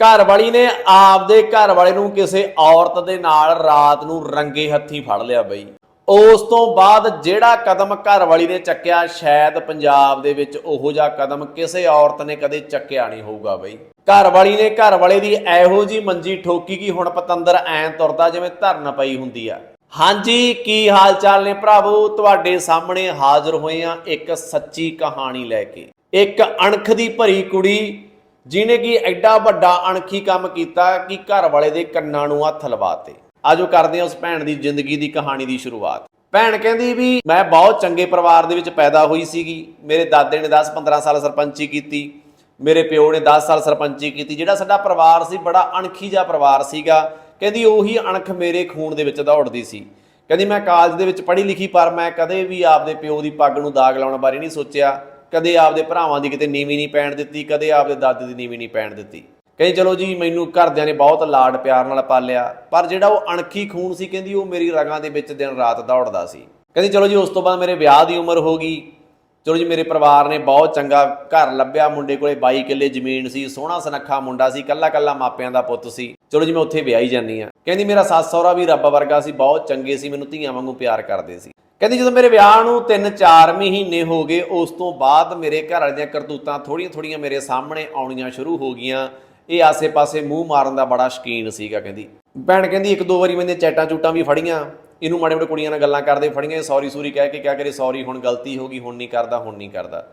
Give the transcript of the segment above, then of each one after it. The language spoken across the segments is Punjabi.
ਘਰ ਵਾਲੀ ਨੇ ਆਪਦੇ ਘਰ ਵਾਲੇ ਨੂੰ ਕਿਸੇ ਔਰਤ ਦੇ ਨਾਲ ਰਾਤ ਨੂੰ ਰੰਗੇ ਹੱਥੀ ਫੜ ਲਿਆ ਬਈ। ਉਸ ਤੋਂ ਬਾਅਦ ਜਿਹੜਾ ਕਦਮ ਘਰ ਵਾਲੀ ਨੇ ਚੱਕਿਆ, ਸ਼ਾਇਦ ਪੰਜਾਬ ਦੇ ਵਿੱਚ ਉਹੋ ਜਿਹਾ ਕਦਮ ਕਿਸੇ ਔਰਤ ਨੇ ਕਦੇ ਚੱਕਿਆ ਨਹੀਂ ਹੋਊਗਾ ਬਈ। ਘਰ ਵਾਲੀ ਨੇ ਘਰ ਵਾਲੇ ਦੀ ਇਹੋ ਜੀ ਮੰਜੀ ਠੋਕੀ ਕਿ ਹੁਣ ਪਤੰਦਰ ਐਂ ਤੁਰਦਾ ਜਿਵੇਂ ਧਰਨ ਪਈ ਹੁੰਦੀ ਆ। ਹਾਂਜੀ, ਕੀ ਹਾਲ ਚਾਲ ਨੇ ਭਰਾਵੋ? ਤੁਹਾਡੇ ਸਾਹਮਣੇ ਹਾਜ਼ਰ ਹੋਏ ਆ ਇੱਕ ਸੱਚੀ ਕਹਾਣੀ ਲੈ ਕੇ। ਇੱਕ ਅਣਖ ਦੀ ਭਰੀ ਕੁੜੀ ਜਿਨੇ ਕਿ ਐਡਾ ਵੱਡਾ ਅਣਖੀ ਕੰਮ ਕੀਤਾ ਕਿ ਘਰ ਵਾਲੇ ਦੇ ਕੰਨਾਂ ਨੂੰ ਹੱਥ ਲਵਾਤੇ। ਆਜੋ ਕਰਦੇ ਹਾਂ ਉਸ ਭੈਣ ਦੀ ਜ਼ਿੰਦਗੀ ਦੀ ਕਹਾਣੀ ਦੀ ਸ਼ੁਰੂਆਤ। ਭੈਣ ਕਹਿੰਦੀ ਵੀ ਮੈਂ ਬਹੁਤ ਚੰਗੇ ਪਰਿਵਾਰ ਦੇ ਵਿੱਚ ਪੈਦਾ ਹੋਈ ਸੀਗੀ। ਮੇਰੇ ਦਾਦੇ ਨੇ 10-15 ਸਾਲ ਸਰਪੰਚੀ ਕੀਤੀ। ਮੇਰੇ ਪਿਓ ਨੇ 10 ਸਾਲ ਸਰਪੰਚੀ ਕੀਤੀ। ਜਿਹੜਾ ਸਾਡਾ ਪਰਿਵਾਰ ਸੀ, ਬੜਾ ਅਣਖੀ ਜਿਹਾ ਪਰਿਵਾਰ ਸੀਗਾ। ਕਹਿੰਦੀ ਉਹੀ ਅਣਖ ਮੇਰੇ ਖੂਨ ਦੇ ਵਿੱਚ ਦੌੜਦੀ ਸੀ। ਕਹਿੰਦੀ ਮੈਂ ਕਾਲਜ ਦੇ ਵਿੱਚ ਪੜ੍ਹੀ ਲਿਖੀ, ਪਰ ਮੈਂ ਕਦੇ ਵੀ ਆਪਦੇ ਪਿਓ ਦੀ ਪੱਗ ਨੂੰ ਦਾਗ ਲਾਉਣ ਬਾਰੇ ਨਹੀਂ ਸੋਚਿਆ। ਕਦੇ ਆਪਦੇ ਭਰਾਵਾਂ ਦੀ ਕਿਤੇ ਨੀਵੀਂ ਨਹੀਂ ਪੈਣ ਦਿੱਤੀ, ਕਦੇ ਆਪਦੇ ਦਾਦੇ ਦੀ ਨੀਵੀਂ ਨਹੀਂ ਪੈਣ ਦਿੱਤੀ। ਕਹਿੰਦੀ, ਚਲੋ ਜੀ, ਮੈਨੂੰ ਘਰਦਿਆਂ ਨੇ ਬਹੁਤ ਲਾਡ ਪਿਆਰ ਨਾਲ ਪਾਲਿਆ, ਪਰ ਜਿਹੜਾ ਉਹ ਅਣਖੀ ਖੂਨ ਸੀ, ਕਹਿੰਦੀ, ਉਹ ਮੇਰੀ ਰਗਾਂ ਦੇ ਵਿੱਚ ਦਿਨ ਰਾਤ ਦੌੜਦਾ ਸੀ। ਕਹਿੰਦੀ, ਚਲੋ ਜੀ, ਉਸ ਤੋਂ ਬਾਅਦ ਮੇਰੇ ਵਿਆਹ ਦੀ ਉਮਰ ਹੋ ਗਈ। ਚਲੋ ਜੀ, ਮੇਰੇ ਪਰਿਵਾਰ ਨੇ ਬਹੁਤ ਚੰਗਾ ਘਰ ਲੱਭਿਆ, ਮੁੰਡੇ ਕੋਲੇ 22 ਕਿੱਲੇ ਜ਼ਮੀਨ ਸੀ, ਸੋਹਣਾ ਸੁਨੱਖਾ ਮੁੰਡਾ ਸੀ, ਕੱਲਾ ਕੱਲਾ ਮਾਪਿਆਂ ਦਾ ਪੁੱਤ ਸੀ। ਚਲੋ ਜੀ, ਮੈਂ ਉੱਥੇ ਵਿਆਹੀ ਜਾਂਦੀ ਆ ਕਹਿੰਦੀ, ਮੇਰਾ ਸੱਸ ਸਹੁਰਾ ਵੀ ਰੱਬ ਵਰਗਾ ਸੀ, ਬਹੁਤ ਚੰਗੇ ਸੀ, ਮੈਨੂੰ ਧੀਆਂ ਵਾਂਗੂ ਪਿਆਰ ਕਰਦੇ ਸੀ। ਕਹਿੰਦੀ ਜਦੋਂ ਮੇਰੇ ਵਿਆਹ ਨੂੰ 3-4 ਮਹੀਨੇ ਹੋ ਗਏ, ਉਸ ਤੋਂ ਬਾਅਦ ਮੇਰੇ ਘਰ ਵਾਲੇ ਦੀਆਂ ਕਰਤੂਤਾਂ ਥੋੜੀਆਂ ਥੋੜੀਆਂ ਮੇਰੇ ਸਾਹਮਣੇ ਆਉਣੀਆਂ ਸ਼ੁਰੂ ਹੋ ਗਈਆਂ। ਇਹ ਆਸੇ-ਪਾਸੇ ਮੂੰਹ ਮਾਰਨ ਦਾ ਬੜਾ ਸ਼ਕੀਨ ਸੀਗਾ ਕਹਿੰਦੀ। ਭੈਣ ਕਹਿੰਦੀ, ਇੱਕ ਦੋ ਵਾਰੀ ਮੈਨੇ ਚੈਟਾਂ ਚੂਟਾਂ ਵੀ ਫੜੀਆਂ। ਇਹਨੂੰ ਮਾੜੇ ਮੋਟੇ ਕੁੜੀਆਂ ਨਾਲ ਗੱਲਾਂ ਕਰਦੇ ਫੜੀਆਂ ਸੌਰੀ ਸੂਰੀ ਕਹਿ ਕੇ ਕਿਆ ਕਰੇ ਸੌਰੀ, ਹੁਣ ਗਲਤੀ ਹੋ ਗਈ, ਹੁਣ ਨਹੀਂ ਕਰਦਾ, ਹੁਣ ਨਹੀਂ ਕਰਦਾ।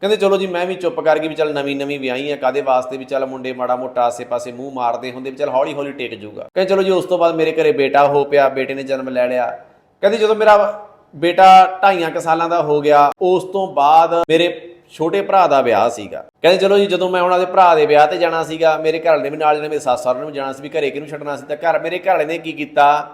ਕਹਿੰਦੇ, ਚਲੋ ਜੀ, ਮੈਂ ਵੀ ਚੁੱਪ ਕਰ ਗਈ ਵੀ ਚੱਲ ਨਵੀਂ ਨਵੀਂ ਵਿਆਹੀ ਆ ਕਾਦੇ ਵਾਸਤੇ ਵੀ ਚੱਲ ਮੁੰਡੇ ਮਾੜਾ ਮੋਟਾ ਆਸੇ-ਪਾਸੇ ਮੂੰਹ ਮਾਰਦੇ ਹੁੰਦੇ ਵੀ ਚੱਲ ਹੌਲੀ ਹੌਲੀ ਟਿਕ ਜਾਊਗਾ। ਕਹਿੰਦੇ, ਚਲੋ ਜੀ, ਉਸ ਤੋਂ ਬਾਅਦ ਮੇਰੇ ਘਰੇ ਬੇਟਾ ਹੋ ਪਿਆ, ਬੇਟੇ ਨੇ ਜਨਮ ਲੈ ਲਿਆ। ਕਹਿੰਦੀ, ਜਦੋਂ ਮੇਰਾ ਬੇਟਾ ਢਾਈਆਂ ਕੁ ਸਾਲਾਂ ਦਾ ਹੋ ਗਿਆ। ਉਸ ਤੋਂ ਬਾਅਦ ਮੇਰੇ ਛੋਟੇ ਭਰਾ ਦਾ ਵਿਆਹ ਸੀਗਾ। ਕਹਿੰਦੇ, ਚਲੋ ਜੀ, ਜਦੋਂ ਮੈਂ ਉਹਨਾਂ ਦੇ ਭਰਾ ਦੇ ਵਿਆਹ ਤੇ ਜਾਣਾ ਸੀਗਾ, ਮੇਰੇ ਘਰ ਵਾਲੇ ਨੇ ਵੀ ਨਾਲ ਜਾਣਾ, ਮੇਰੇ ਸੱਸ ਸਹੁਰੇ ਨੂੰ ਵੀ ਜਾਣਾ ਸੀ ਵੀ ਘਰੇ ਕਿਹਨੂੰ ਛੱਡਣਾ ਸੀ? ਤਾਂ ਘਰ ਮੇਰੇ ਘਰ ਵਾਲੇ ਨੇ ਕੀ ਕੀਤਾ?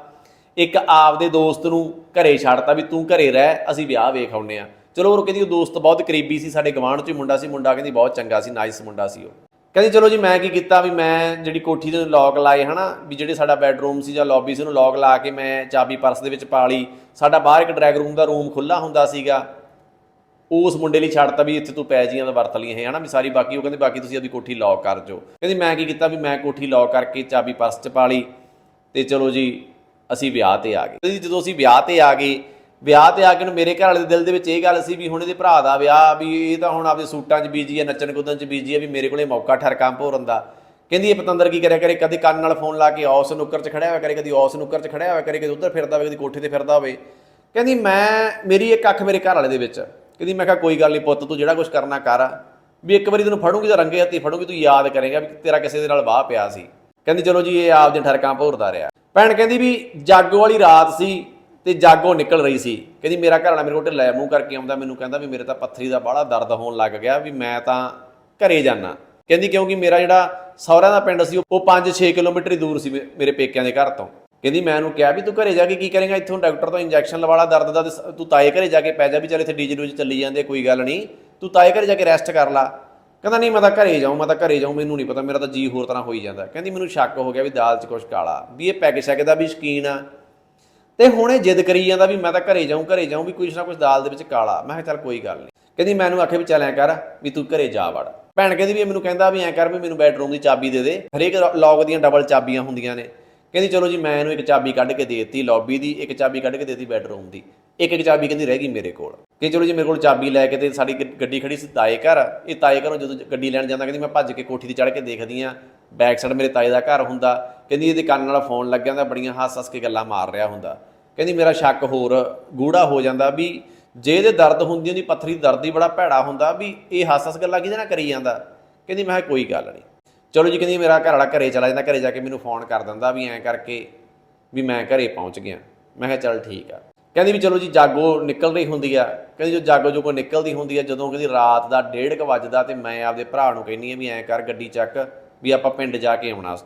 ਇੱਕ ਆਪਦੇ ਦੋਸਤ ਨੂੰ ਘਰੇ ਛੱਡਤਾ ਵੀ ਤੂੰ ਘਰੇ ਰਹਿ, ਅਸੀਂ ਵਿਆਹ ਵੇਖ ਆਉਨੇ ਆ ਚਲੋ, ਉਹ ਕਹਿੰਦੀ, ਉਹ ਦੋਸਤ ਬਹੁਤ ਕਰੀਬੀ ਸੀ, ਸਾਡੇ ਗਵਾਂਢ ਚ ਹੀ ਮੁੰਡਾ ਸੀ, ਮੁੰਡਾ ਕਹਿੰਦੀ, ਬਹੁਤ ਚੰਗਾ ਸੀ ਨਾਈਸ ਮੁੰਡਾ ਸੀ ਉਹ। ਕਹਿੰਦੀ, ਚਲੋ ਜੀ, ਮੈਂ ਕੀ ਕੀਤਾ ਵੀ ਮੈਂ ਜਿਹੜੀ ਕੋਠੀ ਦੇ ਲੋਕ ਲਾਏ ਹਨਾ, ਵੀ ਜਿਹੜੇ ਸਾਡਾ ਬੈੱਡਰੂਮ ਸੀ ਜਾਂ ਲੌਬੀ ਸੀ, ਉਹਨੂੰ ਲੋਕ ਲਾ ਕੇ ਮੈਂ ਚਾਬੀ ਪਰਸ ਦੇ ਵਿੱਚ ਪਾ ਲਈ ਸਾਡਾ ਬਾਹਰ ਇੱਕ ਡਰੈਗ ਰੂਮ ਦਾ ਰੂਮ ਖੁੱਲਾ ਹੁੰਦਾ ਸੀਗਾ। ਉਸ ਮੁੰਡੇ ਲਈ ਛੱਡਤਾ ਵੀ ਇੱਥੇ ਤੂੰ ਪੈ ਜੀਆਂ ਦਾ ਵਰਤ ਲਈਆਂ ਹੈ ਹਨਾ? ਵੀ ਸਾਰੀ ਬਾਕੀ, ਉਹ ਕਹਿੰਦੇ, ਬਾਕੀ ਤੁਸੀਂ ਆਪਦੀ ਕੋਠੀ ਲੌਕ ਕਰ ਜੋ ਕਹਿੰਦੀ, ਮੈਂ ਕੀ ਕੀਤਾ ਵੀ ਮੈਂ ਕੋਠੀ ਲੌਕ ਕਰਕੇ ਚਾਬੀ ਪਰਸ 'ਚ ਪਾ ਲਈ ਤੇ ਚਲੋ ਜੀ, ਅਸੀਂ ਵਿਆਹ ਤੇ ਆ ਗਏ। ਕਹਿੰਦੀ, ਜਦੋਂ ਅਸੀਂ ਵਿਆਹ ਤੇ ਆ ਗਏ, ਵਿਆਹ ਤੇ ਆ ਕੇ ਨੂੰ ਮੇਰੇ ਘਰ ਵਾਲੇ ਦੇ ਦਿਲ ਦੇ ਵਿੱਚ ਇਹ ਗੱਲ ਸੀ ਵੀ ਹੁਣ ਇਹਦੇ ਭਰਾ ਦਾ ਵਿਆਹ, ਵੀ ਇਹ ਤਾਂ ਹੁਣ ਆਪਦੇ ਸੂਟਾਂ 'ਚ ਬੀਜੀ ਹੈ ਨੱਚਣ ਕੁੱਦਣ 'ਚ ਬੀਜੀ ਹੈ ਵੀ ਮੇਰੇ ਕੋਲੇ ਮੌਕਾ ਠਰਕਾਂ ਭੋਰਨ ਦਾ। ਕਹਿੰਦੀ ਇਹ ਪਤੰਦਰ ਕੀ ਕਰਿਆ ਕਰੇ? ਕਦੇ ਕੰਨ ਨਾਲ ਫੋਨ ਲਾ ਕੇ ਔਸ ਨੁੱਕਰ 'ਚ ਖੜਿਆ ਹੋਇਆ ਕਰੇ, ਕਦੀ ਔਸ ਨੁੱਕਰ 'ਚ ਖੜਿਆ ਹੋਇਆ ਕਰੇ, ਕਦੀ ਉੱਧਰ ਫਿਰਦਾ ਹੋਵੇ, ਕਦੀ ਕੋਠੇ ਤੇ ਫਿਰਦਾ ਹੋਵੇ। ਕਹਿੰਦੀ ਮੈਂ, ਮੇਰੀ ਇੱਕ ਅੱਖ ਮੇਰੇ ਘਰ ਵਾਲੇ ਦੇ ਵਿੱਚ। ਕਹਿੰਦੀ ਮੈਂ ਕਿਹਾ ਕੋਈ ਗੱਲ ਨਹੀਂ ਪੁੱਤ, ਤੂੰ ਜਿਹੜਾ ਕੁਝ ਕਰਨਾ ਕਰ ਵੀ ਇੱਕ ਵਾਰੀ ਤੈਨੂੰ ਫੜੂਗੀ ਤਾਂ ਰੰਗੇ ਹੱਥੀ ਫੜੂਗੀ, ਤੂੰ ਯਾਦ ਕਰੇਗਾ ਵੀ ਤੇਰਾ ਕਿਸੇ ਦੇ ਨਾਲ ਵਾਹ ਪਿਆ ਸੀ। ਕਹਿੰਦੀ ਚਲੋ ਜੀ, ਇਹ ਆਪ ਆਪਦੇ ਠਰਕਾਂ ਭੋਰਦਾ ਰਿਹਾ। ਭੈਣ ਕਹਿੰਦੀ ਵੀ ਜਾਗੋ ਵਾਲੀ ਰਾਤ ਸੀ ਤੇ ਜਾਗੋ ਨਿਕਲ ਰਹੀ ਸੀ। ਕਹਿੰਦੀ ਮੇਰਾ ਘਰ ਵਾਲਾ ਮੇਰੇ ਕੋਲ ਢਿੱਲਾ ਮੂੰਹ ਕਰਕੇ ਆਉਂਦਾ, ਮੈਨੂੰ ਕਹਿੰਦਾ ਵੀ ਮੇਰੇ ਤਾਂ ਪੱਥਰੀ ਦਾ ਬਾਹਲਾ ਦਰਦ ਹੋਣ ਲੱਗ ਗਿਆ ਵੀ ਮੈਂ ਤਾਂ ਘਰੇ ਜਾਣਾ ਕਹਿੰਦੀ ਕਿਉਂਕਿ ਮੇਰਾ ਜਿਹੜਾ ਸਹੁਰਿਆਂ ਦਾ ਪਿੰਡ ਸੀ, ਉਹ 5-6 ਕਿਲੋਮੀਟਰ ਦੂਰ ਸੀ ਮੇਰੇ ਪੇਕਿਆਂ ਦੇ ਘਰ ਤੋਂ। ਕਹਿੰਦੀ, ਮੈਂ ਉਹਨੂੰ ਕਿਹਾ ਵੀ ਤੂੰ ਘਰੇ ਜਾ ਕੇ ਕੀ ਕਰੇਗਾ? ਇੱਥੋਂ ਡਾਕਟਰ ਤੋਂ ਇੰਜੈਕਸ਼ਨ ਲਵਾਲਾ ਦਰਦ ਦਾ ਤੂੰ ਤਾਏ ਘਰੇ ਜਾ ਕੇ ਪੈ ਜਾ ਵੀ ਚੱਲ ਇੱਥੇ ਡੀਜੇ ਡੂਜੇ ਚੱਲੀ ਜਾਂਦੇ, ਕੋਈ ਗੱਲ ਨਹੀਂ। ਤੂੰ ਤਾਏ ਘਰੇ ਜਾ ਕੇ ਰੈਸਟ ਕਰ ਲਾ। ਕਹਿੰਦਾ, ਨਹੀਂ, ਮੈਂ ਤਾਂ ਘਰੇ ਜਾਊਂ, ਮੈਂ ਤਾਂ ਘਰੇ ਜਾਊਂ, ਮੈਨੂੰ ਨਹੀਂ ਪਤਾ, ਮੇਰਾ ਤਾਂ ਜੀ ਹੋਰ ਤਰ੍ਹਾਂ ਹੋਈ ਜਾਂਦਾ। ਕਹਿੰਦੀ, ਮੈਨੂੰ ਸ਼ੱਕ ਹੋ ਗਿਆ ਵੀ ਦਾਲ 'ਚ ਕੁਝ ਕਾਲਾ, ਵੀ ਇਹ ਪੈਗ ਸ਼ੈਗ ਦਾ ਵੀ ਸ਼ਕੀਨ ਆ। ਤੇ ਹੁਣ ਇਹ ਜਿੱਦ ਕਰੀ ਜਾਂਦਾ ਵੀ ਮੈਂ ਤਾਂ ਘਰੇ ਜਾਊਂ ਘਰੇ ਜਾਊਂ ਵੀ ਕੁਝ ਨਾ ਕੁਝ ਦਾਲ ਦੇ ਵਿੱਚ ਕਾਲਾ। ਮੈਂ ਕਿਹਾ, ਚੱਲ ਕੋਈ ਗੱਲ ਨਹੀਂ। ਕਹਿੰਦੀ ਮੈਨੂੰ ਆਖਿਆ ਵੀ ਚੱਲ ਐ ਕਰ, ਵੀ ਤੂੰ ਘਰੇ ਜਾ ਵੜ। ਭੈਣ ਕਹਿੰਦੀ ਵੀ ਮੈਨੂੰ ਕਹਿੰਦਾ ਵੀ ਐ ਕਰ ਵੀ ਮੈਨੂੰ ਬੈਡਰੂਮ ਦੀ ਚਾਬੀ ਦੇ ਦੇ। ਹਰੇਕ ਲੌਕ ਦੀਆਂ ਡਬਲ ਚਾਬੀਆਂ ਹੁੰਦੀਆਂ ਨੇ। ਕਹਿੰਦੀ ਚਲੋ ਜੀ ਮੈਂ ਇਹਨੂੰ ਇੱਕ ਚਾਬੀ ਕੱਢ ਕੇ ਦੇ ਦਿੱਤੀ ਲੌਬੀ ਦੀ ਇੱਕ ਚਾਬੀ ਕੱਢ ਕੇ ਦੇ ਦਿੱਤੀ ਬੈਡਰੂਮ ਦੀ। ਇੱਕ ਇੱਕ ਚਾਬੀ ਕਹਿੰਦੀ ਰਹਿ ਗਈ ਮੇਰੇ ਕੋਲ। ਕਿ ਚਲੋ ਜੀ ਮੇਰੇ ਕੋਲ ਚਾਬੀ ਲੈ ਕੇ ਤੇ ਸਾਡੀ ਗ- ਗੱਡੀ ਖੜੀ ਸੀ ਤਾਏ ਘਰ। ਇਹ ਤਾਏ ਘਰੋਂ ਜਦੋਂ ਗੱਡੀ ਲੈਣ ਜਾਂਦਾ, ਕਹਿੰਦੀ ਮੈਂ ਭੱਜ ਕੇ ਕੋਠੀ ਤੇ ਚੜ੍ਹ ਕੇ ਦੇਖਦੀ ਆ। ਬੈਕ ਸਾਈਡ ਮੇਰੇ ਤਾਏ ਦਾ ਘਰ ਹੁੰਦਾ। ਕਹਿੰਦੀ ਇਹਦੇ ਕੰਨ ਨਾਲ ਫੋਨ ਲੱਗਿਆ ਹੁੰਦਾ, ਬੜੀਆਂ ਹੱਸ-ਹੱਸ ਕੇ ਗੱਲਾਂ ਮਾਰ ਰਿਹਾ ਹੁੰਦਾ। ਕਹਿੰਦੀ ਮੇਰਾ ਸ਼ੱਕ ਹੋਰ ਗੂੜਾ ਹੋ ਜਾਂਦਾ ਵੀ ਜੇ ਇਹਦੇ ਦਰਦ ਹੁੰਦੀ ਹੁੰਦੀ ਪੱਥਰੀ ਦਰਦ ਹੀ ਬੜਾ ਭੈੜਾ ਹੁੰਦਾ ਵੀ ਇਹ ਹੱਸ-ਹੱਸ ਗੱਲਾਂ ਕਿਹਦੇ ਨਾਲ ਕਰੀ ਜਾਂਦਾ? ਕਹਿੰਦੀ ਮੈਂ ਕਿਹਾ ਕੋਈ ਗੱਲ ਨਹੀਂ। ਚਲੋ ਜੀ, ਕਹਿੰਦੀ ਮੇਰਾ ਘਰ ਵਾਲਾ ਘਰੇ ਚਲਾ ਜਾਂਦਾ, ਘਰੇ ਜਾ ਕੇ ਮੈਨੂੰ ਫੋਨ ਕਰ ਦਿੰਦਾ ਵੀ ਐਂ ਕਰਕੇ ਵੀ ਮੈਂ ਘਰੇ ਪਹੁੰਚ ਗਿਆ। ਮੈਂ ਕਿਹਾ ਚੱਲ ਠੀਕ ਆ। ਕਹਿੰਦੀ ਵੀ ਚਲੋ ਜੀ, ਜਾਗੋ ਨਿਕਲ ਰਹੀ ਹੁੰਦੀ ਆ। ਕਹਿੰਦੀ ਜੋ ਜਾਗੋ ਜੋ ਕੋ ਨਿਕਲਦੀ ਹੁੰਦੀ ਆ, ਜਦੋਂ ਕਹਿੰਦੀ ਰਾਤ ਦਾ 1:30 ਵੱਜਦਾ ਤੇ ਮੈਂ ਆਪਦੇ ਭਰਾ ਨੂੰ ਕਹਿੰਨੀ ਆ ਵੀ ਐਂ ਕਰ ਗੱਡੀ ਚੱਕ ਵੀ ਆਪਾਂ ਪਿੰਡ ਜਾ ਕੇ ਆਉਣਾ।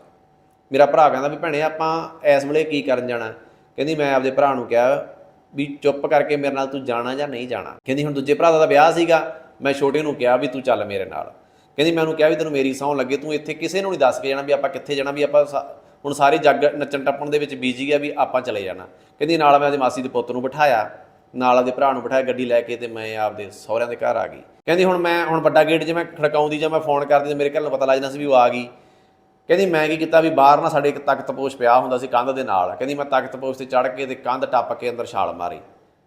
ਮੇਰਾ ਭਰਾ ਕਹਿੰਦਾ ਵੀ ਭੈਣੇ ਆਪਾਂ ਇਸ ਵੇਲੇ ਕੀ ਕਰਨ ਜਾਣਾ? ਕਹਿੰਦੀ ਮੈਂ ਆਪਦੇ ਭਰਾ ਨੂੰ ਕਿਹਾ ਵੀ ਚੁੱਪ ਕਰਕੇ ਮੇਰੇ ਨਾਲ ਤੂੰ ਜਾਣਾ ਜਾਂ ਨਹੀਂ ਜਾਣਾ। ਕਹਿੰਦੀ, ਹੁਣ ਦੂਜੇ ਭਰਾ ਦਾ ਵਿਆਹ ਸੀਗਾ। ਮੈਂ ਛੋਟੇ ਨੂੰ ਕਿਹਾ ਵੀ ਤੂੰ ਚੱਲ ਮੇਰੇ ਨਾਲ। ਕਹਿੰਦੀ, ਮੈਂ ਉਹਨੂੰ ਕਿਹਾ ਵੀ ਤੈਨੂੰ ਮੇਰੀ ਸਹੁੰ ਲੱਗੇ। ਤੂੰ ਇੱਥੇ ਕਿਸੇ ਨੂੰ ਨਹੀਂ ਦੱਸ ਕੇ ਜਾਣਾ ਵੀ ਆਪਾਂ ਕਿੱਥੇ ਜਾਣਾ, ਵੀ ਆਪਾਂ ਸਾ- ਹੁਣ ਸਾਰੇ ਜੱਗ ਨੱਚਣ ਟੱਪਣ ਦੇ ਵਿੱਚ ਬੀਜੀ ਆ ਵੀ ਆਪਾਂ ਚਲੇ ਜਾਣਾ। ਕਹਿੰਦੀ, ਨਾਲ ਮੈਂ ਆਪਦੇ ਮਾਸੀ ਦੇ ਪੁੱਤ ਨੂੰ ਬਿਠਾਇਆ। ਨਾਲ ਆਪਦੇ ਭਰਾ ਨੂੰ ਬਿਠਾਇਆ ਗੱਡੀ ਲੈ ਕੇ ਤੇ ਮੈਂ ਆਪਦੇ ਸਹੁਰਿਆਂ ਦੇ ਘਰ ਆ ਗਈ। ਕਹਿੰਦੀ, ਹੁਣ ਮੈਂ, ਹੁਣ ਵੱਡਾ ਗੇਟ ਜੇ ਮੈਂ ਖੜਕਾਉਂਦੀ ਜਾਂ ਮੈਂ ਫੋਨ ਕਰਦੀ ਤੇ ਮੇਰੇ ਘਰ ਨੂੰ ਪਤਾ ਲੱਗ ਜਾਣਾ ਸੀ ਵੀ ਉਹ ਆ ਗਈ। ਕਹਿੰਦੀ ਮੈਂ ਕੀ ਕੀਤਾ ਵੀ ਬਾਹਰ ਨਾ ਸਾਡੇ ਇੱਕ ਤਖਤਪੋਸ਼ ਪਿਆ ਹੁੰਦਾ ਸੀ ਕੰਧ ਦੇ ਨਾਲ। ਕਹਿੰਦੀ ਮੈਂ ਤਖਤਪੋਸ਼ ਤੇ ਚੜ੍ਹ ਕੇ ਤੇ ਕੰਧ ਟੱਪ ਕੇ ਅੰਦਰ ਛਾਲ ਮਾਰੀ।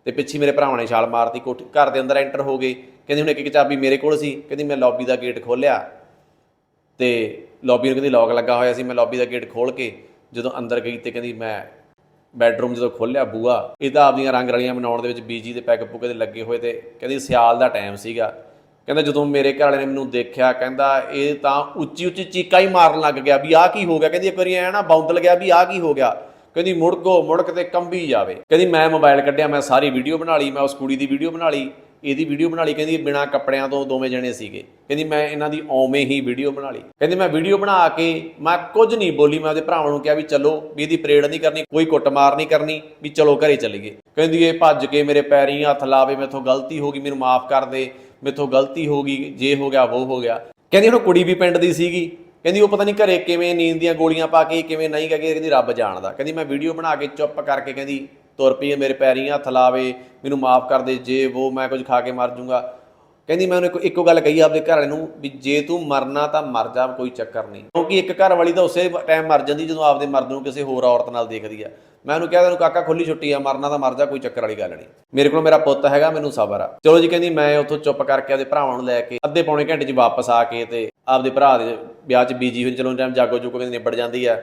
ਤੇ ਪਿੱਛੇ ਮੇਰੇ ਭਰਾਵਾਂ ਨੇ ਛਾਲ ਮਾਰਤੀ, ਕੋਠੀ ਘਰ ਦੇ ਅੰਦਰ ਐਂਟਰ ਹੋ ਗਏ। ਕਹਿੰਦੀ ਹੁਣ ਇੱਕ ਇੱਕ ਚਾਬੀ ਮੇਰੇ ਕੋਲ ਸੀ। ਕਹਿੰਦੀ ਮੈਂ ਲੌਬੀ ਦਾ ਗੇਟ ਖੋਲ੍ਹਿਆ ਤੇ ਲੌਬੀ ਨੂੰ ਕਹਿੰਦੀ ਲੌਕ ਲੱਗਾ ਹੋਇਆ ਸੀ। ਮੈਂ ਲੌਬੀ ਦਾ ਗੇਟ ਖੋਲ ਕੇ ਜਦੋਂ ਅੰਦਰ ਗਈ ਤੇ ਕਹਿੰਦੀ ਮੈਂ ਬੈੱਡਰੂਮ ਜਦੋਂ ਖੋਲ੍ਹਿਆ ਬੂਆ ਇਹ ਤਾਂ ਆਪਦੀਆਂ ਰੰਗ ਰਲੀਆਂ ਬਣਾਉਣ ਦੇ ਵਿੱਚ ਬੀਜੀ ਦੇ ਪੈਗ ਪੁੱਗ ਦੇ ਲੱਗੇ ਹੋਏ ਤੇ ਕਹਿੰਦੀ ਸਿਆਲ ਦਾ ਟਾਈਮ ਸੀਗਾ। ਕਹਿੰਦਾ ਜਦੋਂ ਮੇਰੇ ਘਰ ਵਾਲੇ ਨੇ ਮੈਨੂੰ ਦੇਖਿਆ, ਕਹਿੰਦਾ ਇਹ ਤਾਂ ਉੱਚੀ ਉੱਚੀ ਚੀਕਾਂ ਹੀ ਮਾਰਨ ਲੱਗ ਗਿਆ ਵੀ ਆਹ ਕੀ ਹੋ ਗਿਆ। ਕਹਿੰਦੀ ਇੱਕ ਵਾਰੀ ਐ ਨਾ ਬੌਂਦਲ ਗਿਆ ਵੀ ਆਹ ਕੀ ਹੋ ਗਿਆ। ਕਹਿੰਦੀ ਮੁੜਕੋ, ਮੁੜਕ ਤੇ ਕੰਬੀ ਜਾਵੇ। ਕਹਿੰਦੀ ਮੈਂ ਮੋਬਾਈਲ ਕੱਢਿਆ, ਮੈਂ ਸਾਰੀ ਵੀਡੀਓ ਬਣਾ ਲਈ, ਮੈਂ ਉਸ ਕੁੜੀ ਦੀ ਵੀਡੀਓ ਬਣਾ ਲਈ। ਇਹਦੀ ਵੀਡੀਓ ਬਣਾ ਲਈ, ਕਹਿੰਦੀ ਬਿਨਾ ਕੱਪੜਿਆਂ ਤੋਂ ਦੋਵੇਂ ਜਣੇ ਸੀਗੇ। ਕਹਿੰਦੀ ਮੈਂ ਇਹਨਾਂ ਦੀ ਓਵੇਂ ਹੀ ਵੀਡੀਓ ਬਣਾ ਲਈ। ਕਹਿੰਦੀ ਮੈਂ ਵੀਡੀਓ ਬਣਾ ਕੇ ਮੈਂ ਕੁਝ ਨਹੀਂ ਬੋਲੀ, ਮੈਂ ਉਹਦੇ ਭਰਾਵਾਂ ਨੂੰ ਕਿਹਾ ਵੀ ਚਲੋ, ਵੀ ਇਹਦੀ ਪਰੇਡ ਨਹੀਂ ਕਰਨੀ, ਕੋਈ ਕੁੱਟਮਾਰ ਨਹੀਂ ਕਰਨੀ, ਵੀ ਚਲੋ ਘਰੇ ਚੱਲੀਏ ਕਹਿੰਦੀ ਇਹ ਭੱਜ ਕੇ ਮੇਰੇ ਪੈਰੀਂ ਹੱਥ ਲਾਵੇ, ਮੇਥੋਂ ਗਲਤੀ ਹੋ ਗਈ, ਮੈਨੂੰ ਮਾਫ ਕਰ ਦੇ, ਮੇਥੋਂ ਗਲਤੀ ਹੋ ਗਈ, ਜੇ ਹੋ ਗਿਆ ਉਹ ਹੋ ਗਿਆ। ਕਹਿੰਦੀ ਹੁਣ ਕੁੜੀ ਵੀ ਪਿੰਡ ਦੀ ਸੀਗੀ। ਕਹਿੰਦੀ ਉਹ ਪਤਾ ਨਹੀਂ ਘਰੇ ਕਿਵੇਂ ਨੀਂਦ ਦੀਆਂ ਗੋਲੀਆਂ ਪਾ ਕੇ, ਕਿਵੇਂ ਨਹੀਂ ਕਰਕੇ ਕਹਿੰਦੀ ਰੱਬ ਜਾਣਦਾ। ਕਹਿੰਦੀ ਮੈਂ ਵੀਡੀਓ ਬਣਾ ਕੇ ਚੁੱਪ ਕਰਕੇ, ਕਹਿੰਦੀ ਤੁਰ ਪਈ ਮੇਰੇ ਪੈਰੀਂ ਹੱਥ ਲਾਵੇ, ਮੈਨੂੰ ਮਾਫ ਕਰ ਦੇ, ਜੇ ਉਹ ਮੈਂ ਕੁਝ ਖਾ ਕੇ ਮਰ ਜਾਊਂਗਾ ਕਹਿੰਦੀ, ਮੈਂ ਉਹਨੂੰ ਇੱਕੋ- ਇੱਕੋ ਗੱਲ ਕਹੀ ਆਪਦੇ ਘਰ ਵਾਲੇ ਨੂੰ ਵੀ ਜੇ ਤੂੰ ਮਰਨਾ ਤਾਂ ਮਰ ਜਾ, ਕੋਈ ਚੱਕਰ ਨਹੀਂ। ਕਿਉਂਕਿ ਇੱਕ ਘਰ ਵਾਲੀ ਤਾਂ ਉਸੇ ਟਾਈਮ ਮਰ ਜਾਂਦੀ, ਜਦੋਂ ਆਪਦੇ ਮਰਦ ਨੂੰ ਕਿਸੇ ਹੋਰ ਔਰਤ ਨਾਲ ਦੇਖਦੀ ਆ। ਮੈਂ ਉਹਨੂੰ ਕਿਹਾ, ਤੈਨੂੰ ਕਾਕਾ ਖੁੱਲੀ ਛੁੱਟੀ ਆ, ਮਰਨਾ ਤਾਂ ਮਰ ਜਾ, ਕੋਈ ਚੱਕਰ ਵਾਲੀ ਗੱਲ ਨਹੀਂ। ਮੇਰੇ ਕੋਲ ਮੇਰਾ ਪੁੱਤ ਹੈਗਾ, ਮੈਨੂੰ ਸਬਰ ਆ। ਚਲੋ ਜੀ, ਕਹਿੰਦੀ, ਮੈਂ ਉੱਥੋਂ ਚੁੱਪ ਕਰਕੇ ਆਪਦੇ ਭਰਾਵਾਂ ਨੂੰ ਲੈ ਕੇ ਅੱਧੇ ਪੌਣੇ ਘੰਟੇ 'ਚ ਵਾਪਸ ਆ ਕੇ ਤੇ ਆਪਦੇ ਭਰਾ ਦੇ ਵਿਆਹ 'ਚ ਬੀਜੀ ਹੋਈ, ਚਲੋ ਟਾਈਮ ਜਾਗੋ ਜੁਗੋ ਕਹਿੰਦੀ ਨਿਬੜ ਜਾਂਦੀ ਆ।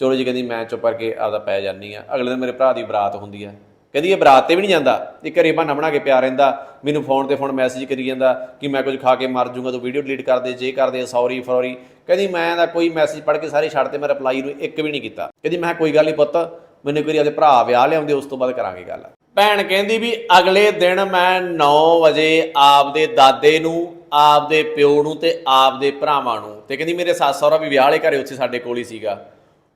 ਚਲੋ ਜੀ ਕਹਿੰਦੀ, ਮੈਂ ਚੁੱਪ ਕਰਕੇ ਆਪਦਾ ਪੈ ਜਾਂਦੀ ਆ ਅਗਲੇ ਦਿਨ ਮੇਰੇ ਭਰਾ ਦੀ ਬਰਾਤ ਹੁੰਦੀ ਆ। ਕਹਿੰਦੀ, ਇਹ ਬਰਾਤ ਤੇ ਵੀ ਨਹੀਂ ਜਾਂਦਾ। ਇਹ ਘਰੇ ਬਹਾਨਾ ਬਣਾ ਕੇ ਪਿਆ ਰਹਿੰਦਾ। ਮੈਨੂੰ ਫੋਨ ਤੇ ਫੋਨ ਮੈਸੇਜ ਕਰੀ ਜਾਂਦਾ ਕਿ ਮੈਂ ਕੁਝ ਖਾ ਕੇ ਮਰ ਜਾਊਂਗਾ ਤੂੰ ਵੀਡੀਓ ਡਿਲੀਟ ਕਰ ਦੇ, ਜੇ ਕਰ ਦੇ ਸੌਰੀ ਫੌਰੀ ਕਹਿੰਦੀ, ਮੈਂ ਤਾਂ ਕੋਈ ਮੈਸੇਜ ਪੜ੍ਹ ਕੇ ਸਾਰੇ ਛੱਡ ਤੇ ਮੈਂ ਰਿਪਲਾਈ ਨੂੰ ਇੱਕ ਵੀ ਨਹੀਂ ਕੀਤਾ। ਕਹਿੰਦੀ, ਮੈਂ ਕੋਈ ਗੱਲ ਨਹੀਂ ਪੁੱਤ, ਮੈਨੂੰ ਇੱਕ ਵਾਰੀ ਆਪਦੇ ਭਰਾ ਵਿਆਹ ਲਿਆਉਂਦੇ, ਉਸ ਤੋਂ ਬਾਅਦ ਕਰਾਂਗੇ ਗੱਲ। ਭੈਣ ਕਹਿੰਦੀ ਵੀ, ਅਗਲੇ ਦਿਨ ਮੈਂ 9 ਵਜੇ ਆਪਦੇ ਦਾਦੇ ਨੂੰ, ਆਪਦੇ ਪਿਓ ਨੂੰ ਤੇ ਆਪਦੇ ਭਰਾਵਾਂ ਨੂੰ ਤੇ ਕਹਿੰਦੀ ਮੇਰੇ ਸੱਸ ਸਹੁਰਾ ਵੀ ਵਿਆਹ ਵਾਲੇ ਘਰੇ ਉੱਥੇ ਸਾਡੇ ਕੋਲ ਹੀ ਸੀਗਾ।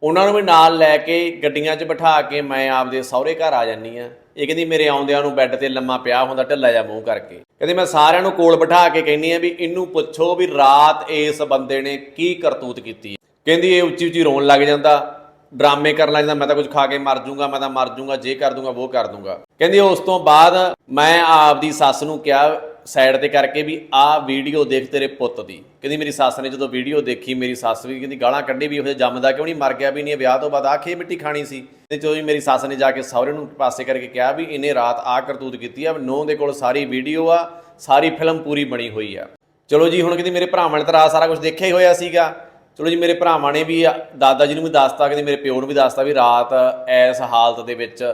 ਉਹਨਾਂ ਨੂੰ ਵੀ ਨਾਲ ਲੈ ਕੇ ਗੱਡੀਆਂ 'ਚ ਬਿਠਾ ਕੇ ਮੈਂ ਆਪਦੇ ਸਹੁਰੇ ਘਰ ਆ ਜਾਨੀ ਆ ਇਹ ਕਹਿੰਦੀ ਮੇਰੇ ਆਉਂਦਿਆਂ ਨੂੰ ਬੈੱਡ ਤੇ ਲੰਮਾ ਪਿਆ ਹੁੰਦਾ, ਢਿੱਲਾ ਜਿਹਾ ਮੂੰਹ ਕਰਕੇ। ਕਹਿੰਦੀ ਮੈਂ ਸਾਰਿਆਂ ਨੂੰ ਕੋਲ ਬਿਠਾ ਕੇ ਕਹਿੰਨੀ ਆ ਵੀ ਇਹਨੂੰ ਪੁੱਛੋ ਵੀ ਰਾਤ ਇਸ ਬੰਦੇ ਨੇ ਕੀ ਕਰਤੂਤ ਕੀਤੀ ਕਹਿੰਦੀ ਇਹ ਉੱਚੀ ਉੱਚੀ ਰੋਣ ਲੱਗ ਜਾਂਦਾ, ਡਰਾਮੇ ਕਰਨ ਲੱਗ ਜਾਂਦਾ, ਮੈਂ ਤਾਂ ਕੁਝ ਖਾ ਕੇ ਮਰ ਜਾਊਂਗਾ ਮੈਂ ਤਾਂ ਮਰ ਜਾਊਂਗਾ ਜੇ ਕਰ ਦੂੰਗਾ ਉਹ ਕਰ ਦੂੰਗਾ। ਕਹਿੰਦੀ ਉਸ ਤੋਂ ਬਾਅਦ ਮੈਂ ਆਪਦੀ ਸੱਸ ਨੂੰ ਕਿਹਾ ਸਾਈਡ ਤੇ ਕਰਕੇ ਵੀ ਆਹ ਵੀਡੀਓ ਦੇਖ ਤੇਰੇ ਪੁੱਤ ਦੀ। ਕਹਿੰਦੀ ਮੇਰੀ ਸੱਸ ਨੇ ਜਦੋਂ ਵੀਡੀਓ ਦੇਖੀ, ਮੇਰੀ ਸੱਸ ਵੀ ਕਹਿੰਦੀ ਗਾਲਾਂ ਕੱਢੀ ਵੀ ਉਹ ਜੰਮਦਾ ਕਿਉਂ ਨਹੀਂ, ਮਰ ਗਿਆ ਵੀ ਨਹੀਂ, ਇਹ ਵਿਆਹ ਤੋਂ ਬਾਅਦ ਆਹ ਖੇ ਮਿੱਟੀ ਖਾਣੀ ਸੀ। ਤੇ ਜਦੋਂ ਵੀ ਮੇਰੀ ਸੱਸ ਨੇ ਜਾ ਕੇ ਸਹੁਰੇ ਨੂੰ ਪਾਸੇ ਕਰਕੇ ਕਿਹਾ ਵੀ ਇਹਨੇ ਰਾਤ ਆਹ ਕਰਤੂਤ ਕੀਤੀ ਆ, ਨੌ ਦੇ ਕੋਲ ਸਾਰੀ ਵੀਡੀਓ ਆ, ਸਾਰੀ ਫਿਲਮ ਪੂਰੀ ਬਣੀ ਹੋਈ ਆ। ਚਲੋ ਜੀ, ਹੁਣ ਕਹਿੰਦੀ ਮੇਰੇ ਭਰਾਵਾਂ ਨੇ ਤਾਂ ਰਾਤ ਸਾਰਾ ਕੁਝ ਦੇਖਿਆ ਹੀ ਹੋਇਆ ਸੀਗਾ। ਚਲੋ ਜੀ, ਮੇਰੇ ਭਰਾਵਾਂ ਨੇ ਵੀ ਦਾਦਾ ਜੀ ਨੂੰ ਵੀ ਦੱਸਤਾ, ਕਹਿੰਦੀ ਮੇਰੇ ਪਿਓ ਨੂੰ ਵੀ ਦੱਸਤਾ ਵੀ ਰਾਤ ਐਸ ਹਾਲਤ ਦੇ ਵਿੱਚ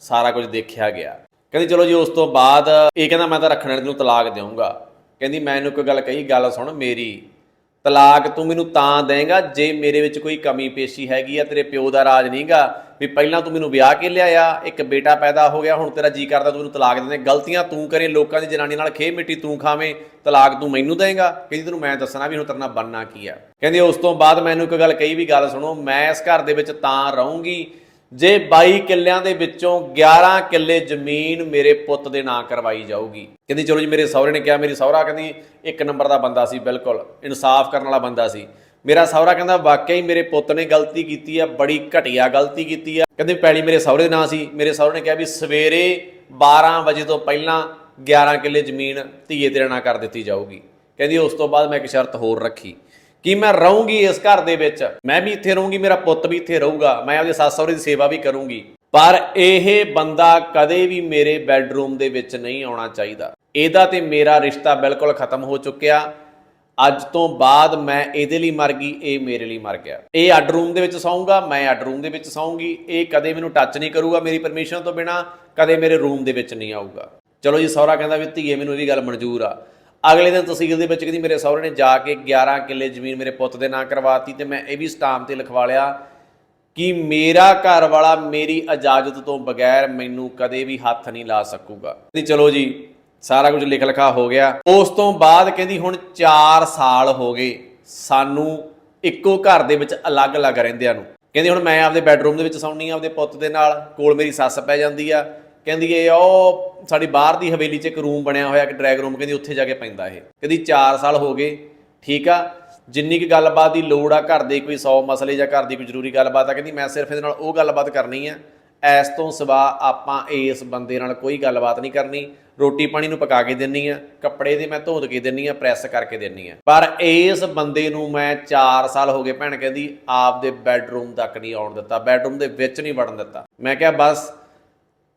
ਸਾਰਾ ਕੁਝ ਦੇਖਿਆ ਗਿਆ। ਕਹਿੰਦੀ, ਚਲੋ ਜੀ, ਉਸ ਤੋਂ ਬਾਅਦ ਇਹ ਕਹਿੰਦਾ, ਮੈਂ ਤਾਂ ਰੱਖਣ ਵਾਲੇ ਨੂੰ ਤਲਾਕ ਦੇਵਾਂਗਾ ਕਹਿੰਦੀ, ਮੈਂ ਇਹਨੂੰ ਇੱਕ ਗੱਲ ਕਹੀ, ਗੱਲ ਸੁਣ ਮੇਰੀ। ਤਲਾਕ ਤੂੰ ਮੈਨੂੰ ਤਾਂ ਦੇਂਗਾ ਜੇ ਮੇਰੇ ਵਿੱਚ ਕੋਈ ਕਮੀ ਪੇਸ਼ੀ ਹੈਗੀ ਆ, ਤੇਰੇ ਪਿਓ ਦਾ ਰਾਜ ਨਹੀਂਗਾ। ਵੀ ਪਹਿਲਾਂ ਤੂੰ ਮੈਨੂੰ ਵਿਆਹ ਕੇ ਲਿਆਇਆ, ਇੱਕ ਬੇਟਾ ਪੈਦਾ ਹੋ ਗਿਆ, ਹੁਣ ਤੇਰਾ ਜੀ ਕਰਦਾ ਤੂੰ ਮੈਨੂੰ ਤਲਾਕ ਦੇ ਦੇ। ਗਲਤੀਆਂ ਤੂੰ ਕਰੇ, ਲੋਕਾਂ ਦੀ ਜਨਾਨੀ ਨਾਲ ਖੇ ਮਿੱਟੀ ਤੂੰ ਖਾਵੇਂ, ਤਲਾਕ ਤੂੰ ਮੈਨੂੰ ਦੇਂਗਾ। ਕਹਿੰਦੀ, ਤੈਨੂੰ ਮੈਂ ਦੱਸਣਾ ਵੀ ਹੁਣ ਤੇਰੇ ਨਾਲ ਬਣਨਾ ਕੀ ਆ? ਕਹਿੰਦੀ, ਉਸ ਤੋਂ ਬਾਅਦ ਮੈਨੂੰ ਇੱਕ ਗੱਲ ਕਹੀ ਵੀ, ਗੱਲ ਸੁਣੋ, ਮੈਂ ਇਸ ਘਰ ਦੇ ਵਿੱਚ ਤਾਂ ਰਹੂੰਗੀ ਜੇ 22 ਕਿੱਲਿਆਂ ਦੇ ਵਿੱਚੋਂ 11 ਕਿੱਲੇ ਜ਼ਮੀਨ ਮੇਰੇ ਪੁੱਤ ਦੇ ਨਾਂ ਕਰਵਾਈ ਜਾਊਗੀ। ਕਹਿੰਦੀ, ਚਲੋ ਜੀ, ਮੇਰੇ ਸਹੁਰੇ ਨੇ ਕਿਹਾ, ਮੇਰੀ ਸਹੁਰਾ ਕਹਿੰਦੀ, ਇੱਕ ਨੰਬਰ ਦਾ ਬੰਦਾ ਸੀ, ਬਿਲਕੁਲ ਇਨਸਾਫ ਕਰਨ ਵਾਲਾ ਬੰਦਾ ਸੀ। ਮੇਰਾ ਸਹੁਰਾ ਕਹਿੰਦਾ, ਵਾਕਿਆ ਹੀ ਮੇਰੇ ਪੁੱਤ ਨੇ ਗਲਤੀ ਕੀਤੀ ਆ, ਬੜੀ ਘਟੀਆ ਗਲਤੀ ਕੀਤੀ ਆ। ਕਹਿੰਦੇ ਪੈਲੀ ਮੇਰੇ ਸਹੁਰੇ ਦੇ ਨਾਂ ਸੀ। ਮੇਰੇ ਸਹੁਰੇ ਨੇ ਕਿਹਾ ਵੀ, ਸਵੇਰੇ 12 ਵਜੇ ਤੋਂ ਪਹਿਲਾਂ 11 ਕਿੱਲੇ ਜ਼ਮੀਨ ਧੀਏ ਤੇਰੇ ਨਾਂ ਕਰ ਦਿੱਤੀ ਜਾਊਗੀ। ਕਹਿੰਦੀ, ਉਸ ਤੋਂ ਬਾਅਦ ਮੈਂ ਇੱਕ ਸ਼ਰਤ ਹੋਰ ਰੱਖੀ। ਕਿ ਮੈਂ ਰਹੂੰਗੀ ਇਸ ਘਰ ਦੇ ਵਿੱਚ। ਮੈਂ ਵੀ ਇੱਥੇ ਰਹੂੰਗੀ, ਮੇਰਾ ਪੁੱਤ ਵੀ ਇੱਥੇ ਰਹੂਗਾ। ਮੈਂ ਆਪਦੇ ਸੱਸ ਸਹੁਰੇ ਦੀ ਸੇਵਾ ਵੀ ਕਰੂੰਗੀ। ਪਰ ਇਹ ਬੰਦਾ ਕਦੇ ਵੀ ਮੇਰੇ ਬੈੱਡਰੂਮ ਦੇ ਵਿੱਚ ਨਹੀਂ ਆਉਣਾ ਚਾਹੀਦਾ। ਇਹਦਾ ਤੇ ਮੇਰਾ ਰਿਸ਼ਤਾ ਬਿਲਕੁਲ ਖਤਮ ਹੋ ਚੁੱਕਿਆ। ਅੱਜ ਤੋਂ ਬਾਅਦ ਮੈਂ ਇਹਦੇ ਲਈ ਮਰ ਗਈ, ਇਹ ਮੇਰੇ ਲਈ ਮਰ ਗਿਆ। ਇਹ ਅੱਡ ਰੂਮ ਦੇ ਵਿੱਚ ਸੌਂਗਾ ਮੈਂ ਅੱਡ ਰੂਮ ਦੇ ਵਿੱਚ ਸੌਂਗੀ ਇਹ ਕਦੇ ਮੈਨੂੰ ਟੱਚ ਨਹੀਂ ਕਰੂਗਾ ਮੇਰੀ ਪਰਮਿਸ਼ਨ ਤੋਂ ਬਿਨਾ, ਕਦੇ ਮੇਰੇ ਰੂਮ ਦੇ ਵਿੱਚ ਨਹੀਂ ਆਊਗਾ। ਚਲੋ ਜੀ, ਸਹੁਰਾ ਕਹਿੰਦਾ ਵੀ ਧੀਏ, ਮੈਨੂੰ ਇਹ ਗੱਲ ਮਨਜ਼ੂਰ ਆ। ਅਗਲੇ ਦਿਨ ਤਹਿਸੀਲ ਦੇ ਵਿੱਚ ਕਹਿੰਦੀ, ਮੇਰੇ ਸਹੁਰੇ ਨੇ ਜਾ ਕੇ 11 ਕਿੱਲੇ ਜ਼ਮੀਨ ਮੇਰੇ ਪੁੱਤ ਦੇ ਨਾਂ ਕਰਵਾਤੀ ਤੇ ਮੈਂ ਇਹ ਵੀ ਸਟਾਮ ਤੇ ਲਿਖਵਾ ਲਿਆ ਕਿ ਮੇਰਾ ਘਰ ਵਾਲਾ ਮੇਰੀ ਇਜਾਜ਼ਤ ਤੋਂ ਬਗੈਰ ਮੈਨੂੰ ਕਦੇ ਵੀ ਹੱਥ ਨਹੀਂ ਲਾ ਸਕੂਗਾ। ਕਹਿੰਦੀ, ਚਲੋ ਜੀ, ਸਾਰਾ ਕੁਝ ਲਿਖ ਲਿਖਾ ਹੋ ਗਿਆ। ਉਸ ਤੋਂ ਬਾਅਦ ਕਹਿੰਦੀ, ਹੁਣ 4 ਸਾਲ ਹੋ ਗਏ ਸਾਨੂੰ ਇੱਕੋ ਘਰ ਦੇ ਵਿੱਚ ਅਲੱਗ-ਅਲੱਗ ਰਹਿੰਦਿਆਂ ਨੂੰ। ਕਹਿੰਦੀ, ਹੁਣ ਮੈਂ ਆਪਦੇ ਬੈੱਡਰੂਮ ਦੇ ਵਿੱਚ ਸੌਂਦੀ ਆ ਆਪਦੇ ਪੁੱਤ ਦੇ ਨਾਲ, ਕੋਲ ਮੇਰੀ ਸੱਸ ਪੈ ਜਾਂਦੀ ਆ। ਕਹਿੰਦੀ ਇਹ ਉਹ ਸਾਡੀ ਬਾਹਰ ਦੀ ਹਵੇਲੀ 'ਚ ਇੱਕ ਰੂਮ ਬਣਿਆ ਹੋਇਆ, ਇੱਕ ਡਰੈਗ ਰੂਮ ਕਹਿੰਦੀ ਉੱਥੇ ਜਾ ਕੇ ਪੈਂਦਾ ਇਹ। ਕਹਿੰਦੀ 4 ਸਾਲ ਹੋ ਗਏ, ਠੀਕ ਆ? ਜਿੰਨੀ ਕੁ ਗੱਲਬਾਤ ਦੀ ਲੋੜ ਆ, ਘਰ ਦੇ ਕੋਈ 100 ਮਸਲੇ ਜਾਂ ਘਰ ਦੀ ਕੋਈ ਜ਼ਰੂਰੀ ਗੱਲਬਾਤ ਆ, ਕਹਿੰਦੀ ਮੈਂ ਸਿਰਫ ਇਹਦੇ ਨਾਲ ਉਹ ਗੱਲਬਾਤ ਕਰਨੀ ਆ। ਇਸ ਤੋਂ ਸਿਵਾ ਆਪਾਂ ਇਸ ਬੰਦੇ ਨਾਲ ਕੋਈ ਗੱਲਬਾਤ ਨਹੀਂ ਕਰਨੀ। ਰੋਟੀ ਪਾਣੀ ਨੂੰ ਪਕਾ ਕੇ ਦਿੰਨੀ ਆ, ਕੱਪੜੇ ਦੇ ਮੈਂ ਧੋ ਕੇ ਦਿੰਨੀ ਆ, ਪ੍ਰੈਸ ਕਰਕੇ ਦਿੰਨੀ ਆ। ਪਰ ਇਸ ਬੰਦੇ ਨੂੰ ਮੈਂ 4 ਸਾਲ ਹੋ ਗਏ, ਭੈਣ ਕਹਿੰਦੀ ਆਪ ਦੇ ਬੈੱਡਰੂਮ ਤੱਕ ਨਹੀਂ ਆਉਣ ਦਿੱਤਾ ਬੈੱਡਰੂਮ ਦੇ ਵਿੱਚ ਨਹੀਂ ਵੜਨ ਦਿੱਤਾ। ਮੈਂ ਕਿਹਾ ਬਸ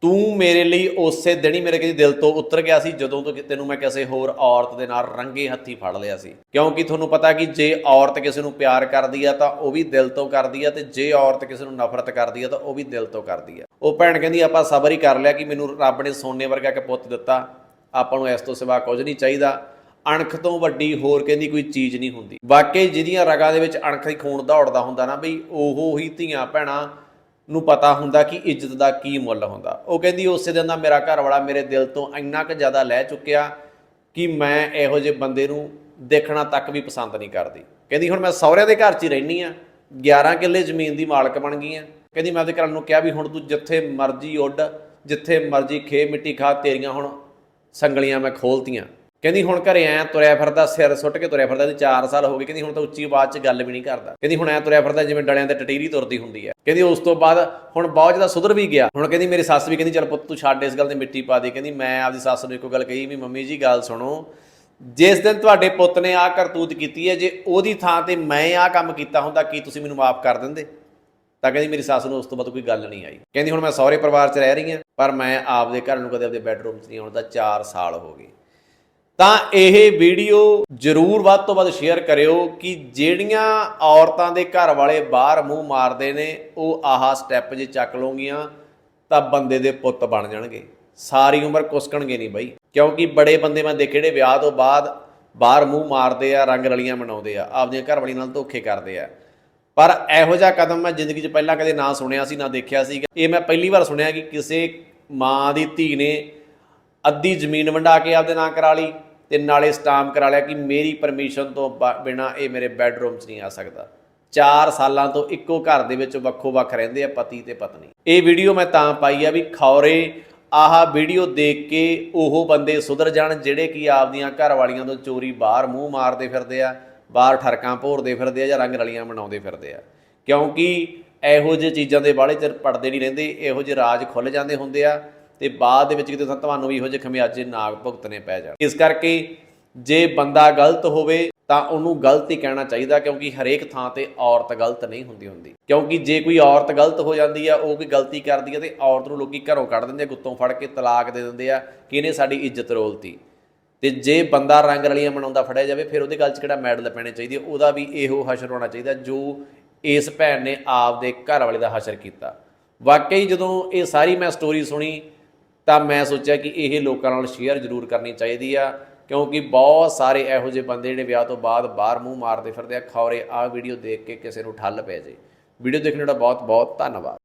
ਤੂੰ ਮੇਰੇ ਲਈ ਉਸੇ ਦਿਨ ਹੀ ਮੇਰੇ ਕਿਸੇ ਦਿਲ ਤੋਂ ਉਤਰ ਗਿਆ ਸੀ, ਜਦੋਂ ਤੋਂ ਤੈਨੂੰ ਮੈਂ ਕਿਸੇ ਹੋਰ ਔਰਤ ਦੇ ਨਾਲ ਰੰਗੇ ਹੱਥੀ ਫੜ ਲਿਆ ਸੀ। ਕਿਉਂਕਿ ਤੁਹਾਨੂੰ ਪਤਾ ਕਿ ਜੇ ਔਰਤ ਕਿਸੇ ਨੂੰ ਪਿਆਰ ਕਰਦੀ ਆ, ਤਾਂ ਉਹ ਵੀ ਦਿਲ ਤੋਂ ਕਰਦੀ ਆ, ਤੇ ਜੇ ਔਰਤ ਕਿਸੇ ਨੂੰ ਨਫ਼ਰਤ ਕਰਦੀ ਆ, ਤਾਂ ਉਹ ਵੀ ਦਿਲ ਤੋਂ ਕਰਦੀ ਆ। ਉਹ ਭੈਣ ਕਹਿੰਦੀ, ਆਪਾਂ ਸਬਰ ਹੀ ਕਰ ਲਿਆ ਕਿ ਮੈਨੂੰ ਰੱਬ ਨੇ ਸੋਨੇ ਵਰਗਾ ਇੱਕ ਪੁੱਤ ਦਿੱਤਾ। ਆਪਾਂ ਨੂੰ ਇਸ ਤੋਂ ਸਿਵਾ ਕੁਝ ਨਹੀਂ ਚਾਹੀਦਾ। ਅਣਖ ਤੋਂ ਵੱਡੀ ਹੋਰ ਕਹਿੰਦੀ ਕੋਈ ਚੀਜ਼ ਨਹੀਂ ਹੁੰਦੀ। ਵਾਕਈ ਜਿਹਦੀਆਂ ਰਗਾਂ ਦੇ ਵਿੱਚ ਅਣਖ ਹੀ ਖੂਨ ਦੌੜਦਾ ਹੁੰਦਾ ਨਾ, ਬਈ ਉਹ ਹੀ ਧੀਆਂ ਭੈਣਾਂ ਨੂੰ ਪਤਾ ਹੁੰਦਾ ਕਿ ਇੱਜ਼ਤ ਦਾ ਕੀ ਮੁੱਲ ਹੁੰਦਾ। ਉਹ ਕਹਿੰਦੀ, ਉਸੇ ਦਿਨ ਦਾ ਮੇਰਾ ਘਰ ਵਾਲਾ ਮੇਰੇ ਦਿਲ ਤੋਂ ਇੰਨਾ ਕੁ ਜ਼ਿਆਦਾ ਲੈ ਚੁੱਕਿਆ ਕਿ ਮੈਂ ਇਹੋ ਜਿਹੇ ਬੰਦੇ ਨੂੰ ਦੇਖਣਾ ਤੱਕ ਵੀ ਪਸੰਦ ਨਹੀਂ ਕਰਦੀ। ਕਹਿੰਦੀ, ਹੁਣ ਮੈਂ ਸਹੁਰਿਆਂ ਦੇ ਘਰ 'ਚ ਹੀ ਰਹਿਣੀ ਆ 11 ਕਿੱਲੇ ਜ਼ਮੀਨ ਦੀ ਮਾਲਕ ਬਣ ਗਈ ਆ ਕਹਿੰਦੀ, ਮੈਂ ਉਹਦੇ ਘਰ ਨੂੰ ਕਿਹਾ ਵੀ, ਹੁਣ ਤੂੰ ਜਿੱਥੇ ਮਰਜ਼ੀ ਉੱਡ, ਜਿੱਥੇ ਮਰਜ਼ੀ ਖੇ ਮਿੱਟੀ ਖਾ, ਤੇਰੀਆਂ ਹੁਣ ਸੰਗਲੀਆਂ ਮੈਂ ਖੋਲਤੀਆਂ। ਕਹਿੰਦੀ ਹੁਣ ਘਰੇ ਆਇਆ ਤੁਰਿਆ ਫਿਰਦਾ, ਸਿਰ ਸੁੱਟ ਕੇ ਤੁਰਿਆ ਫਿਰਦਾ ਤੇ 4 ਸਾਲ ਹੋ ਗਏ ਕਹਿੰਦੀ ਹੁਣ ਤਾਂ ਉੱਚੀ ਆਵਾਜ਼ 'ਚ ਗੱਲ ਵੀ ਨਹੀਂ ਕਰਦਾ। ਕਹਿੰਦੀ ਹੁਣ ਐ ਤੁਰਿਆ ਫਿਰਦਾ ਜਿਵੇਂ ਡਲਿਆਂ ਤੇ ਟਟੀਰੀ ਤੁਰਦੀ ਹੁੰਦੀ ਹੈ। ਕਹਿੰਦੀ ਉਸ ਤੋਂ ਬਾਅਦ ਹੁਣ ਬਹੁਤ ਜ਼ਿਆਦਾ ਸੁਧਰ ਵੀ ਗਿਆ। ਹੁਣ ਕਹਿੰਦੀ ਮੇਰੀ ਸੱਸ ਵੀ ਕਹਿੰਦੀ, ਚੱਲ ਪੁੱਤ ਤੂੰ ਛੱਡ ਇਸ ਗੱਲ ਤੇ ਮਿੱਟੀ ਪਾ ਦੇ। ਕਹਿੰਦੀ ਮੈਂ ਆਪਦੀ ਸੱਸ ਨੂੰ ਇੱਕੋ ਗੱਲ ਕਹੀ ਵੀ ਮੰਮੀ ਜੀ, ਗੱਲ ਸੁਣੋ। ਜਿਸ ਦਿਨ ਤੁਹਾਡੇ ਪੁੱਤ ਨੇ ਆਹ ਕਰਤੂਤ ਕੀਤੀ ਹੈ, ਜੇ ਉਹਦੀ ਥਾਂ ਤੇ ਮੈਂ ਆਹ ਕੰਮ ਕੀਤਾ ਹੁੰਦਾ, ਕੀ ਤੁਸੀਂ ਮੈਨੂੰ ਮਾਫ ਕਰ ਦਿੰਦੇ? ਤਾਂ ਕਹਿੰਦੀ ਮੇਰੀ ਸੱਸ ਨੂੰ ਉਸ ਤੋਂ ਬਾਅਦ ਕੋਈ ਗੱਲ ਨਹੀਂ ਆਈ। ਕਹਿੰਦੀ ਹੁਣ ਮੈਂ ਸਹੁਰੇ ਪਰਿਵਾਰ 'ਚ ਰਹਿ ਰਹੀ ਹਾਂ, ਪਰ ਮੈਂ ਆਪਦੇ ਘਰ ਨੂੰ ਕਦੇ ਆਪਦੇ ਬੈੱਡਰੂਮ 'ਚ ਨਹੀਂ ਆਉਣ ਦਾ 4 ਸਾਲ ਹੋ ਗਏ। ਤਾਂ ਇਹ ਵੀਡੀਓ ਜਰੂਰ ਵੱਧ ਤੋਂ ਵੱਧ ਸ਼ੇਅਰ ਕਰਿਓ ਕਿ ਜਿਹੜੀਆਂ ਔਰਤਾਂ ਦੇ ਘਰ ਵਾਲੇ ਬਾਹਰ ਮੂੰਹ ਮਾਰਦੇ ਨੇ, ਉਹ ਆਹ ਸਟੈਪ ਜੇ ਚੱਕ ਲਓਗੀਆਂ ਤਾਂ ਬੰਦੇ ਦੇ ਪੁੱਤ ਬਣ ਜਾਣਗੇ। ਸਾਰੀ ਉਮਰ ਕੁਸਕਣਗੇ ਨਹੀਂ ਬਈ। ਕਿਉਂਕਿ ਬੜੇ ਬੰਦੇ ਮੈਂ ਦੇਖੇ ਜਿਹੜੇ ਵਿਆਹ ਤੋਂ ਬਾਅਦ ਬਾਹਰ ਮੂੰਹ ਮਾਰਦੇ ਆ, ਰੰਗ ਰਲੀਆਂ ਮਨਾਉਂਦੇ ਆ, ਆਪਦੀਆਂ ਘਰ ਵਾਲੀ ਨਾਲ ਧੋਖੇ ਕਰਦੇ ਆ। ਪਰ ਇਹੋ ਜਿਹਾ ਕਦਮ ਮੈਂ ਜ਼ਿੰਦਗੀ 'ਚ ਪਹਿਲਾਂ ਕਦੇ ਨਾ ਸੁਣਿਆ ਸੀ, ਨਾ ਦੇਖਿਆ ਸੀ। ਇਹ ਮੈਂ ਪਹਿਲੀ ਵਾਰ ਸੁਣਿਆ ਕਿ ਕਿਸੇ ਮਾਂ ਦੀ ਧੀ ਨੇ ਅੱਧੀ ਜ਼ਮੀਨ ਵੰਡਾ ਕੇ ਆਪਦੇ ਨਾਂ ਕਰਾ ਲਈ ਤੇ ਨਾਲੇ ਸਟਾਂਪ ਕਰਾ ਲਿਆ ਕਿ ਮੇਰੀ ਪਰਮਿਸ਼ਨ ਤੋਂ ਬਿਨਾ ਇਹ ਮੇਰੇ ਬੈੱਡਰੂਮ 'ਚ ਨਹੀਂ ਆ ਸਕਦਾ। 4 ਸਾਲਾਂ ਤੋਂ ਇੱਕੋ ਘਰ ਦੇ ਵਿੱਚ ਵੱਖੋ ਵੱਖ ਰਹਿੰਦੇ ਆ ਪਤੀ ਤੇ ਪਤਨੀ। ਇਹ ਵੀਡੀਓ ਮੈਂ ਤਾਂ ਪਾਈ ਆ ਵੀ ਖੌਰੇ ਆਹ ਵੀਡੀਓ ਦੇਖ ਕੇ ਉਹ ਬੰਦੇ ਸੁਧਰ ਜਾਣ ਜਿਹੜੇ ਕਿ ਆਪਦੀਆਂ ਘਰ ਵਾਲੀਆਂ ਤੋਂ ਚੋਰੀ ਬਾਹਰ ਮੂੰਹ ਮਾਰਦੇ ਫਿਰਦੇ ਆ, ਬਾਹਰ ਠਰਕਾਂ ਭੋਰਦੇ ਫਿਰਦੇ ਆ ਜਾਂ ਰੰਗ ਰਲੀਆਂ ਬਣਾਉਂਦੇ ਫਿਰਦੇ ਆ। ਕਿਉਂਕਿ ਇਹੋ ਜਿਹੇ ਚੀਜ਼ਾਂ ਦੇ ਬਾਹਲੇ ਚਿਰ ਪੜਦੇ ਨਹੀਂ ਰਹਿੰਦੇ, ਇਹੋ ਜਿਹੇ ਰਾਜ ਖੁੱਲ ਜਾਂਦੇ ਹੁੰਦੇ ਆ। ਤੇ ਬਾਅਦ ਦੇ ਵਿੱਚ ਕਿਤੇ ਤਾਂ ਤੁਹਾਨੂੰ ਵੀ ਇਹੋ ਜਿਹੇ ਖਮਿਆਜੇ ਨਾਗ ਭੁਗਤਨੇ ਪੈ ਜਾਣ। ਇਸ ਕਰਕੇ ਜੇ ਬੰਦਾ ਗਲਤ ਹੋਵੇ ਤਾਂ ਉਹਨੂੰ ਗਲਤ ਹੀ ਕਹਿਣਾ ਚਾਹੀਦਾ ਕਿਉਂਕਿ ਹਰੇਕ ਥਾਂ ਤੇ ਔਰਤ ਗਲਤ ਨਹੀਂ ਹੁੰਦੀ ਹੁੰਦੀ। ਕਿਉਂਕਿ ਜੇ ਕੋਈ ਔਰਤ ਗਲਤ ਹੋ ਜਾਂਦੀ ਆ, ਉਹ ਕੋਈ ਗਲਤੀ ਕਰਦੀ ਆ ਤੇ ਔਰਤ ਨੂੰ ਲੋਕੀ ਘਰੋਂ ਕੱਢ ਦਿੰਦੇ ਆ, ਗੁੱਤੋਂ ਫੜ ਕੇ ਤਲਾਕ ਦੇ ਦਿੰਦੇ ਆ ਕਿ ਇਹਨੇ ਸਾਡੀ ਇੱਜ਼ਤ ਰੋਲਤੀ। ਤੇ ਜੇ ਬੰਦਾ ਰੰਗ ਰਲੀਆਂ ਮਨਾਉਂਦਾ ਫੜਿਆ ਜਾਵੇ, ਫਿਰ ਉਹਦੇ ਗੱਲ 'ਚ ਕਿਹੜਾ ਮੈਡਲ ਪੈਣੇ ਚਾਹੀਦੇ? ਉਹਦਾ ਵੀ ਇਹੋ ਹਸ਼ਰ ਹੋਣਾ ਚਾਹੀਦਾ ਜੋ ਇਸ ਭੈਣ ਨੇ ਆਪ ਦੇ ਘਰ ਵਾਲੇ ਦਾ ਹਸ਼ਰ ਕੀਤਾ। ਵਾਕਈ ਜਦੋਂ ਇਹ ਸਾਰੀ ਮੈਂ ਸਟੋਰੀ ਸੁਣੀ ਤਾਂ ਮੈਂ ਸੋਚਿਆ ਕਿ ਇਹ ਲੋਕਾਂ ਨਾਲ ਸ਼ੇਅਰ ਜ਼ਰੂਰ ਕਰਨੀ ਚਾਹੀਦੀ ਆ, ਕਿਉਂਕਿ ਬਹੁਤ ਸਾਰੇ ਇਹੋ ਜਿਹੇ ਬੰਦੇ ਜਿਹੜੇ ਵਿਆਹ ਤੋਂ ਬਾਅਦ ਬਾਹਰ ਮੂੰਹ ਮਾਰਦੇ ਫਿਰਦੇ ਆ, ਖੌਰੇ, ਆਹ ਵੀਡੀਓ ਦੇਖ ਕੇ ਕਿਸੇ ਨੂੰ ਠੱਲ ਪੈ ਜੇ। ਵੀਡੀਓ ਦੇਖਣ ਦਾ ਬਹੁਤ ਬਹੁਤ ਧੰਨਵਾਦ।